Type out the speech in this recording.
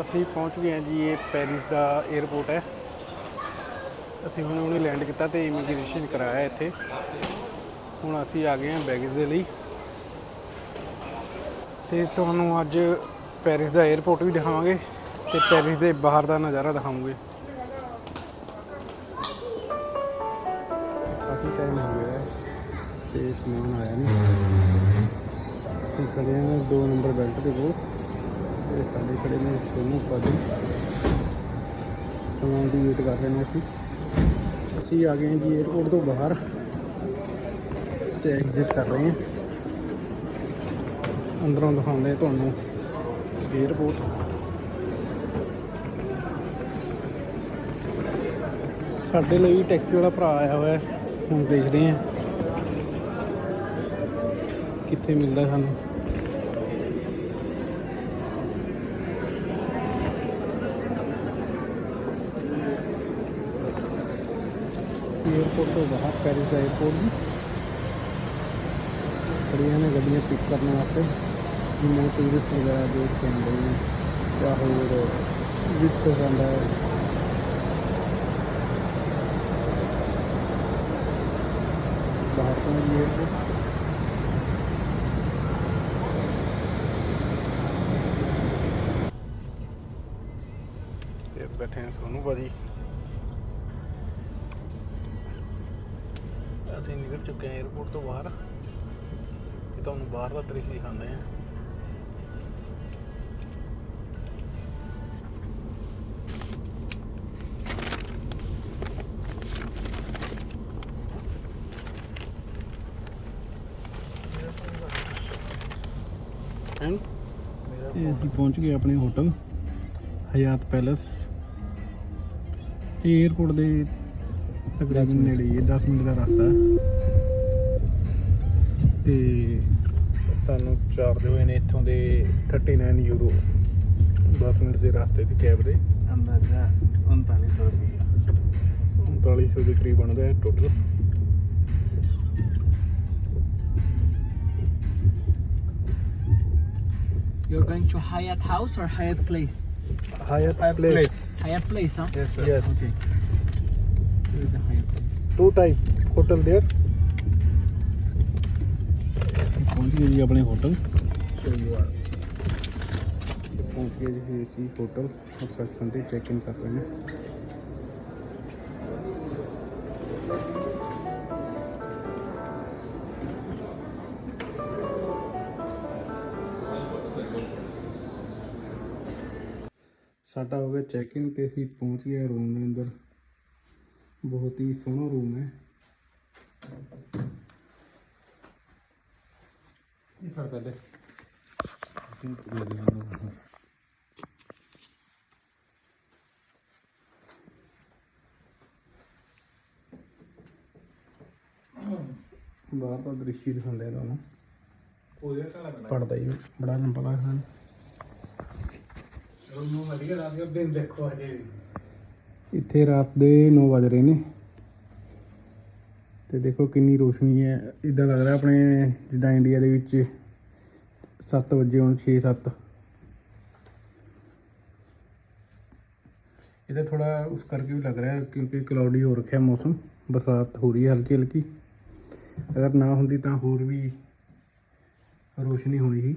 ਅਸੀਂ ਪਹੁੰਚ ਗਏ ਹਾਂ ਜੀ, ਇਹ ਪੈਰਿਸ ਦਾ 에ਅਰਪੋਰਟ ਹੈ। ਅਸੀਂ ਹੁਣ ਉਹਨੇ ਲੈਂਡ ਕੀਤਾ ਤੇ ਇਮੀਗ੍ਰੇਸ਼ਨ ਕਰਾਇਆ ਇੱਥੇ। ਹੁਣ ਅਸੀਂ ਆ ਗਏ ਹਾਂ ਬੈਗੇਜ ਦੇ ਲਈ। ਤੇ ਤੁਹਾਨੂੰ ਅੱਜ ਪੈਰਿਸ ਦਾ 에ਅਰਪੋਰਟ ਵੀ ਦਿਖਾਵਾਂਗੇ ਤੇ ਪੈਰਿਸ ਦੇ ਬਾਹਰ ਦਾ ਨਜ਼ਾਰਾ ਦਿਖਾਵਾਂਗੇ ਕਾਫੀ ਟਾਈਮ ਹੋ ਗਿਆ ਹੈ, ਤੇ ਸਮਾਨ ਆਇਆ ਨਹੀਂ। ਅਸੀਂ ਖੜੇ ਹਾਂ 2 ਨੰਬਰ ਬੈਲਟ ਦੇ ਕੋਲ। ਤੇ ਸਾਡੇ ਖੜੇ ਨੇ ਸੋਨੂ ਪਾਜੀ ਸਮਾਨ ਦੀ ਵੇਟ ਕਰ ਰਹੇ ਨੇ ਅਸੀਂ। ਅਸੀਂ ਆ ਗਏ ਹਾਂ ਜੀ 에ਅਰਪੋਰਟ ਤੋਂ ਬਾਹਰ ਤੇ ਐਗਜ਼ਿਟ ਕਰ ਰਹੇ ਹਾਂ। ਅੰਦਰੋਂ ਦਿਖਾਉਂਦੇ ਹਾਂ ਤੁਹਾਨੂੰ 에ਅਰਪੋਰਟ ਸਾਡੇ ਲਈ ਟੈਕਸੀ ਵਾਲਾ ਭਰਾ ਆਇਆ ਹੋਇਆ ਹੁਣ ਦੇਖਦੇ ਹਾਂ ਕਿੱਥੇ ਮਿਲਦਾ ਸਾਨੂੰ। ਏਅਰਪੋਰਟ ਤੋਂ ਬਾਹਰ ਪੈਰਿਸ ਦਾ ਏਅਰਪੋਰਟ ਵੀ ਖੜੀਆਂ ਨੇ ਗੱਡੀਆਂ ਪਿਕ ਕਰਨ ਵਾਸਤੇ। ਜਿੰਨੇ ਟੂਰਿਸਟ ਵਗੈਰਾ ਦੇਖ ਕੇ ਆਉਂਦੇ ਨੇ। ਜਾਂ ਹੋਰ ਵਿਜ਼ਿਟ ਕਰਦਾ ਹੈ। ਬਾਹਰ ਤੋਂ ਵੀ ਏਅਰਪੋਰਟ ਤੇ ਬੈਠੇ ਸੋਨੂ ਭਾਜੀ। ਅਸੀਂ ਨਿਕਲ ਚੁੱਕੇ ਹਾਂ 에어ਪੋਰਟ ਤੋਂ ਬਾਹਰ। ਤੇ ਤੁਹਾਨੂੰ ਬਾਹਰ ਦਾ ਦ੍ਰਿਸ਼ ਦਿਖਾਉਂਦੇ ਆ ਇਹ ਅਸੀਂ ਪਹੁੰਚ ਗਏ ਆਪਣੇ ਹੋਟਲ ਹਯਾਤ ਪੈਲੇਸ ਇਹ ਏਅਰਪੋਰਟ ਦੇ ਤਕਰੀਬਨ ਨੇੜੇ ਹੀ ਹੈ 10 ਮਿੰਟ ਦਾ ਰਸਤਾ ਹੈ। ਤੇ ਸਾਨੂੰ ਚਾਰਜ ਹੋਏ ਨੇ ਇੱਥੋਂ ਦੇ 39 ਯੂਰੋ 10 ਮਿੰਟ ਦੇ ਰਸਤੇ ਦੀ ਕੈਬ ਦੇ। ਅੰਦਾਜ਼ਾ 3900 ਰੁਪਏ 3900 ਦੇ ਕਰੀਬ ਬਣਦਾ ਹੈ total You're going to Hyatt House or Hyatt Place? Hyatt place Hyatt Place, huh? Yes sir yes Okay. Where is the Hyatt Place? Two type hotel there ਪਹੁੰਚ ਗਏ ਜੀ ਆਪਣੇ ਹੋਟਲ ਆਰ ਪਹੁੰਚ ਗਏ ਜੀ ਅਸੀਂ ਹੋਟਲ ਰਿਸੈਪਸ਼ਨ ਤੇ check in ਕਰ ਰਹੇ ਨੇ ਸਾਡਾ ਹੋ ਗਿਆ ਚੈੱਕ ਇਨ ਤੇ ਅਸੀਂ ਪਹੁੰਚ ਗਏ ਰੂਮ ਦੇ ਅੰਦਰ। ਬਹੁਤ ਹੀ ਸੋਹਣਾ ਰੂਮ ਹੈ। ਇਹ ਫਰ ਦੇ ਬਾਹਰ ਦਾ ਦ੍ਰਿਸ਼ ਦਿਖਾਉਂਦੇ ਆ ਤੁਹਾਨੂੰ। ਉਹਦੇ ਤਾਂ ਲੱਗਣਾ ਪੜਦਾ ਹੀ ਬੜਾ ਲੰਬਾ ਲੱਗਦਾ ਉਹਨੂੰ ਵਧੀਆ ਰਾਤ ਦੇ ਦਿਨ ਦੇਖੋ ਅਜੇ ਇੱਥੇ ਰਾਤ ਦੇ 9 ਵਜ ਰਹੇ ਨੇ। ਤੇ ਦੇਖੋ ਕਿੰਨੀ ਰੋਸ਼ਨੀ ਹੈ। ਇਦਾਂ ਲੱਗ ਰਿਹਾ ਆਪਣੇ ਜਿੱਦਾਂ ਇੰਡੀਆ ਦੇ ਵਿੱਚ 7 ਵਜੇ ਹੁਣ 6 7 ਇਹਦਾ ਥੋੜਾ ਉਸ ਕਰਕੇ ਵੀ ਲੱਗ ਰਿਹਾ ਕਿਉਂਕਿ ਕਲਾਉਡੀ ਹੋ ਰੱਖਿਆ ਮੌਸਮ। ਬਰਸਾਤ ਹੋ ਰਹੀ ਹੈ ਹਲਕੀ ਹਲਕੀ। ਅਗਰ ਨਾ ਹੁੰਦੀ ਤਾਂ ਹੋਰ ਵੀ ਰੋਸ਼ਨੀ ਹੋਣੀ ਸੀ।